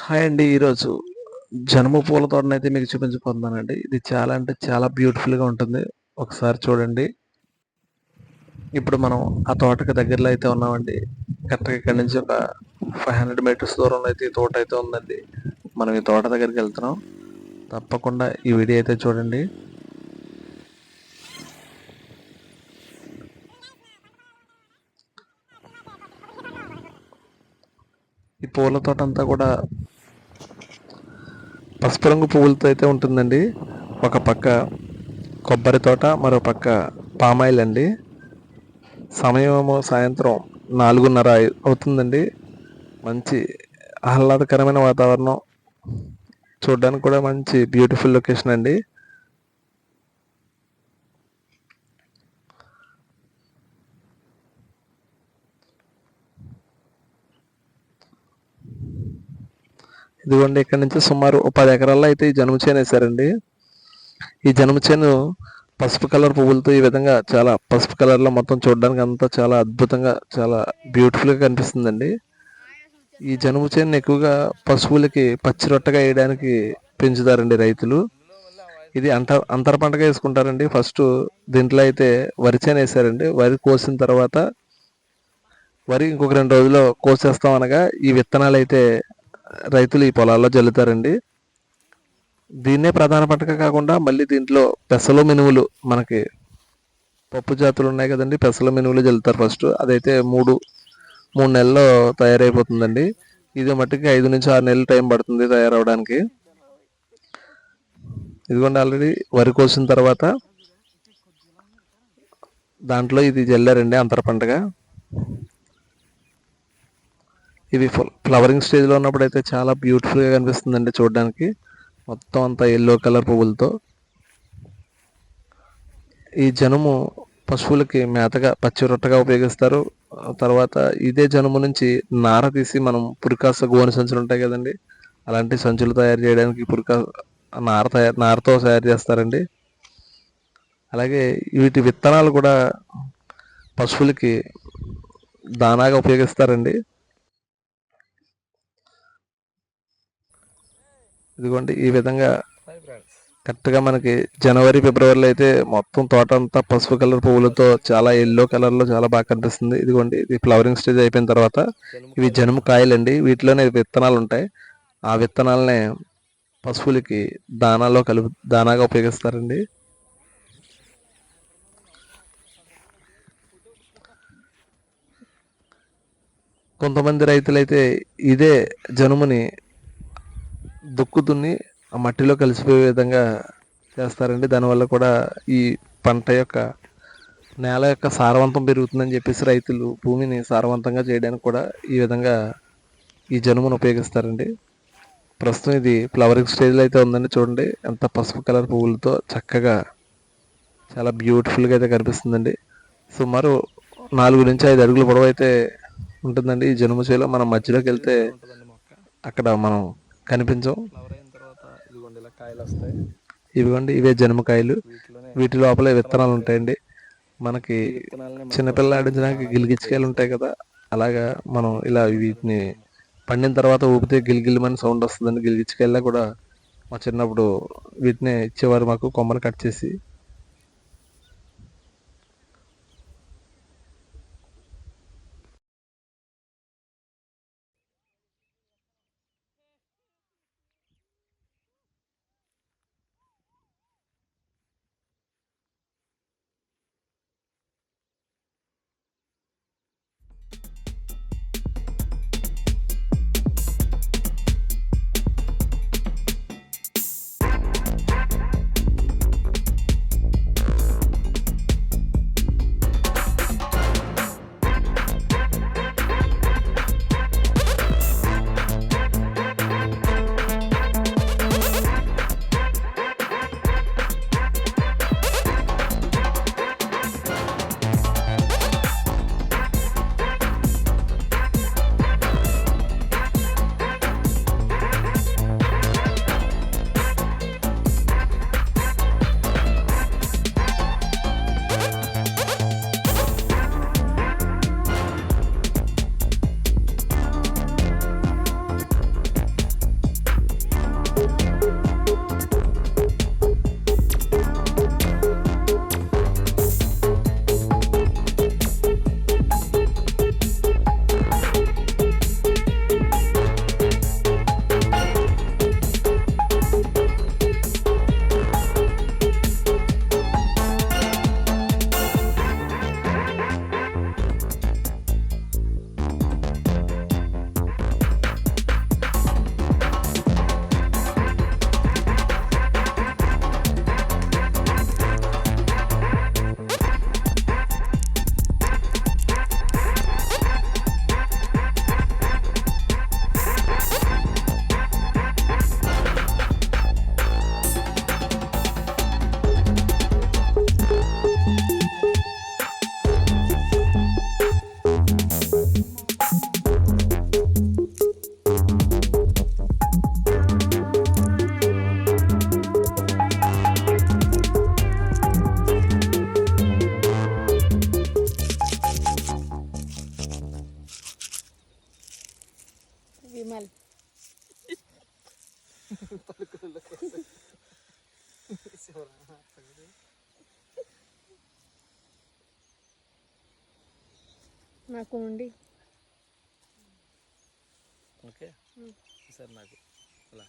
Hi అండి. ఈరోజు జనుము పూల తోటను అయితే మీకు చూపించబోతున్నానండి. ఇది చాలా అంటే చాలా బ్యూటిఫుల్గా ఉంటుంది. ఒకసారి చూడండి. ఇప్పుడు మనం ఆ తోటకి దగ్గరలో అయితే ఉన్నామండి. కరెక్ట్గా ఇక్కడ నుంచి ఒక ఫైవ్ హండ్రెడ్ మీటర్స్ దూరంలో అయితే ఈ తోట అయితే ఉందండి. మనం ఈ తోట దగ్గరికి వెళ్తున్నాం. తప్పకుండా ఈ వీడియో అయితే చూడండి. ఈ పూల తోట అంతా కూడా పసుపు రంగు పువ్వులతో అయితే ఉంటుందండి. ఒక పక్క కొబ్బరి తోట మరో పక్క పామాయిల్ అండి సమయము సాయంత్రం నాలుగున్నర అవుతుందండి. మంచి ఆహ్లాదకరమైన వాతావరణం. చూడడానికి కూడా మంచి బ్యూటిఫుల్ లొకేషన్ అండి. ఇదిగోండి ఇక్కడ నుంచి సుమారు పది ఎకరాల్లో అయితే ఈ జనుము చేను వేశారండి. ఈ జనుము చేను పసుపు కలర్ పువ్వులతో ఈ విధంగా చాలా పసుపు కలర్లో మొత్తం చూడడానికి అంతా చాలా అద్భుతంగా చాలా బ్యూటిఫుల్గా కనిపిస్తుందండి. ఈ జనుము చేను ఎక్కువగా పశువులకి పచ్చి రొట్టగా వేయడానికి పెంచుతారండి రైతులు. ఇది అంత అంతర పంటగా వేసుకుంటారండి. ఫస్ట్ దీంట్లో అయితే వరి చేను వేసారండి వరి కోసిన తర్వాత వరి ఇంకొక రెండు రోజుల్లో కోసేస్తాం అనగా ఈ విత్తనాలు అయితే రైతులు ఈ పొలాల్లో జల్లుతారండి. దీన్నే ప్రధాన పంటగా కాకుండా మళ్ళీ దీంట్లో పెసలు మినువులు మనకి పప్పు జాతులు ఉన్నాయి కదండి పెసలు మినువులు జల్లుతారు ఫస్ట్. అదైతే మూడు మూడు నెలల్లో తయారైపోతుందండి. ఇది మట్టుకి ఐదు నుంచి ఆరు నెలలు టైం పడుతుంది తయారవడానికి. ఇదిగోండి ఆల్రెడీ వరి కోసిన తర్వాత దాంట్లో ఇది జల్లారండి అంతర పంటగా. ఇవి ఫ్లవరింగ్ స్టేజ్లో ఉన్నప్పుడు అయితే చాలా బ్యూటిఫుల్గా కనిపిస్తుందండి చూడడానికి. మొత్తం అంతా ఎల్లో కలర్ పువ్వులతో. ఈ జనుము పశువులకి మేతగా పచ్చి రొట్టగా ఉపయోగిస్తారు. తర్వాత ఇదే జనుము నుంచి నార తీసి మనం పురికాస గోనె సంచులు ఉంటాయి కదండి. అలాంటి సంచులు తయారు చేయడానికి పురికా నార తయారు నారతో తయారు చేస్తారండి. అలాగే వీటి విత్తనాలు కూడా పశువులకి దానాగా ఉపయోగిస్తారండి. ఇదిగోండి ఈ విధంగా కరెక్ట్గా మనకి జనవరి ఫిబ్రవరిలో అయితే మొత్తం తోట అంతా పసుపు కలర్ పువ్వులతో చాలా ఎల్లో కలర్లో చాలా బాగా కనిపిస్తుంది. ఇదిగోండి ఇది ఫ్లవరింగ్ స్టేజ్ అయిపోయిన తర్వాత ఇవి జనుము కాయలండి. వీటిలోనే విత్తనాలు ఉంటాయి. ఆ విత్తనాలనే పశువులకి దానాలో కలుపు దానాగా ఉపయోగిస్తారండి. కొంతమంది రైతులైతే ఇదే జనుముని దుక్కు దున్ని ఆ మట్టిలో కలిసిపోయే విధంగా చేస్తారండి. దానివల్ల కూడా ఈ పంట యొక్క నేల యొక్క సారవంతం పెరుగుతుందని చెప్పేసి రైతులు భూమిని సారవంతంగా చేయడానికి కూడా ఈ విధంగా ఈ జనుమును ఉపయోగిస్తారండి. ప్రస్తుతం ఇది ఫ్లవరింగ్ స్టేజ్లో అయితే ఉందండి చూడండి. ఎంత పసుపు కలర్ పువ్వులతో చక్కగా చాలా బ్యూటిఫుల్గా అయితే కనిపిస్తుందండి. సుమారు నాలుగు నుంచి ఐదు అడుగుల పొడవు అయితే ఉంటుందండి ఈ జనుము చేలో. మనం మధ్యలోకి వెళ్తే అక్కడ మనం కనిపించం ఇవిగోండి ఇవే జనుమకాయలు. వీటి లోపల విత్తనాలు ఉంటాయండి. మనకి చిన్నపిల్ల ఆడించడానికి గిలిగిచ్చికాయలు ఉంటాయి కదా అలాగా మనం ఇలా వీటిని పండిన తర్వాత ఊపితే గిలిగిలిమని సౌండ్ వస్తుందండి. గిలిగిచ్చికాయల్లో కూడా మా చిన్నప్పుడు వీటినే ఇచ్చేవారు మాకు కొమ్మలు కట్ చేసి. నాకు ఉండి ఓకే సార్ నాకు అలా